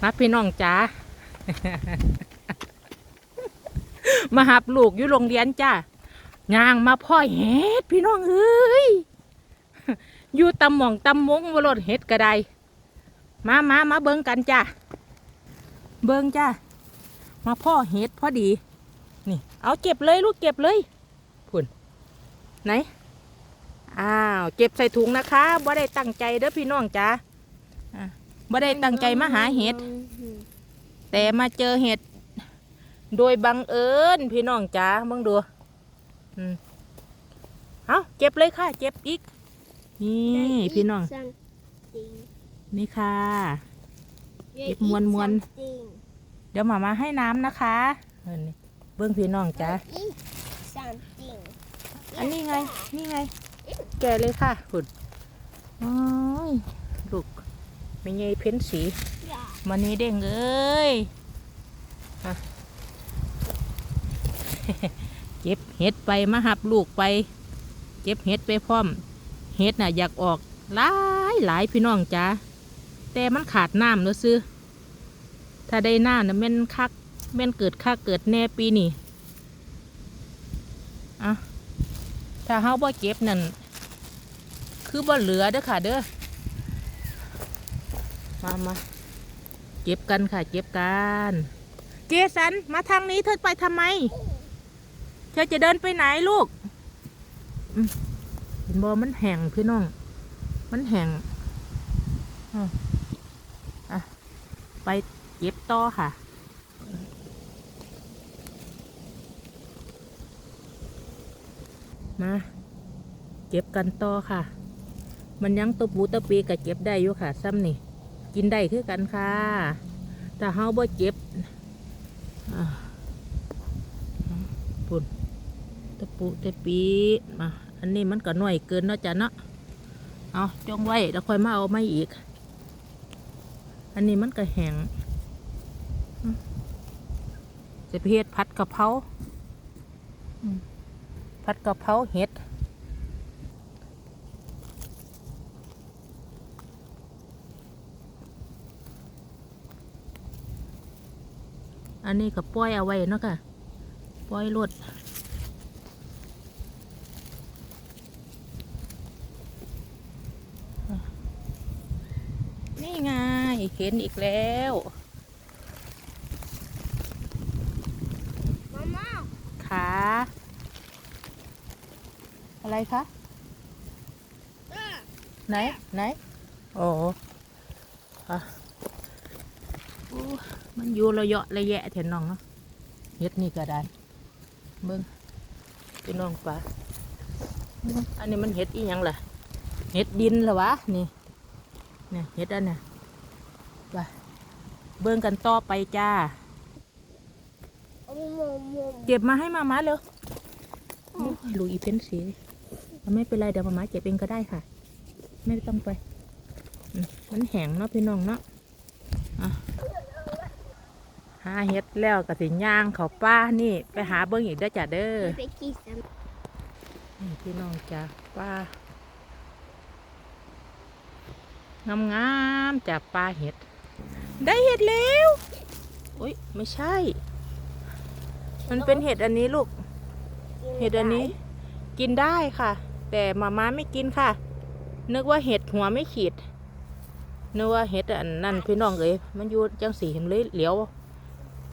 มาพี่น้องจ๋ามาหับลูกอยู่โรงเรียนจ้าย่างมาพ่อเห็ดพี่น้องเอ้ยอยู่ตำหม่องตำมงวรดเห็ดกระไดมามามาเบิ่งกันจ้าเบิ่งจ้ามาพ่อเห็ดพอดี นี่ เอาเก็บเลยลูกเก็บเลยพุ่นไหนอ้าว เก็บใส่ถุงนะคะบ่ได้ตั้งใจเด้อพี่น้องจ้าอะ บ่ได้ตั้งใจมาหาเห็ด แต่มาเจอเห็ด โดยบังเอิญพี่น้องจ๋าเบิ่งดูอืมเอาเก็บเลยค่ะ เก็บอีก นี่พี่น้อง นี่ค่ะเก็บมวนมวนเดี๋ยวหมามาให้น้ำนะคะเนเบิ้องพี่น้องจ๋าอันนี้ไง นี่ไง แกเลยค่ะคุณโอ้ย ไม่ไงเพ้นสีมันนี้เด้งเอ้ยอะเก็บเห็ดไปมาหับลูกไปเก็บเห็ดไปพร้อม เห็ดน่ะอยากออกหลายหลายพี่น้องจ้าแต่มันขาดน้ำเนอะซื้อถ้าได้น้ำน่ะแม่นคักแม่นเกิดคักเกิดแน่ปีนี้อะถ้าเฮาบ่เก็บนั่นคือบ่เหลือเด้อค่ะเด้อ มามาเก็บกันค่ะ เก็บกัน เจสัน มาทางนี้เธอไปทำไม เธอจะเดินไปไหนลูกอืมเห็นบ่มันแห้งพี่น้อง มันแห้งอะอะ ไปเก็บต่อค่ะมาเก็บกันต่อค่ะ มันยังตัวปูตัวปีกับเก็บได้อยู่ค่ะซ้ำนี่ กินได้คือกันค่ะ แต่เฮาบ่เก็บปุ่นตะปูตะปีมาอันนี้มันก็หน่อยเกินเนาะจ้ะเนาะเอาจงไว้แล้วค่อยมาเอาไม่อีก อันนี้มันก็แห้งจะไปเฮ็ดผัดกะเพราอืมผัดกะเพราเห็ด อันนี้ก็ปล่อยเอาไว้เนาะค่ะปล่อยรดนี่ไงเห็นอีกแล้วขาอะไรคะไหนไหนโอ้อะโอ้ มันอยู่ระยะระแยะเถอะน้องเนาะเฮ็ดนี่ก็ได้เบิ่งพี่น้องปลาอันนี้มันเห็ดอีหยังล่ะเห็ดดินเหรอวะนี่เนี่ยเห็ดอันน่ะไปเบิ่งกันต่อไปจ้า เก็บมาให้มามาเร็วโอ้ยลูอีเพนสีไม่เป็นไรเดี๋ยวมามาเก็บเองก็ได้ค่ะ ไม่ต้องไป มันแห้งเนาะพี่น้องเนาะ หาเห็ดแล้วก็สิย่างเขาป้านี่ไปหาเบิ้งอีกได้อจ้ะเด้อนี่พี่น้องจ้ะป้างามๆจ้ะปลาเห็ด ได้เห็ดแล้วอุ้ยไม่ใช่ มันเป็นเห็ดอันนี้ลูก เห็ดอันนี้ กินได้ค่ะ แต่มาม่าไม่กินค่ะ นึกว่าเห็ดหัวไม่ขีดนึกว่าเห็ดอันนั่นพี่น้องเอ้ยมันอยู่จังสีเห็นเลยเหลียว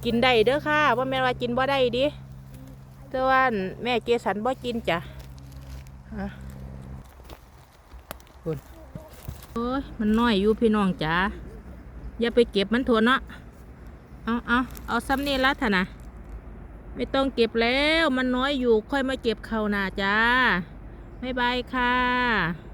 กินได้เด้อค่ะว่าแม่นว่ากินบ่ได้ดิแต่ว่าแม่เกสันบ่กินจ้ะฮะคุณโอ้ยมันน้อยอยู่พี่น้องจ้าอย่าไปเก็บมันถั่วเนาะเอาเอาเอาซ้ำนี่ละท่านะไม่ต้องเก็บแล้วมันน้อยอยู่ค่อยมาเก็บเขาวหนาจ้าบ๊ายบายค่ะหืม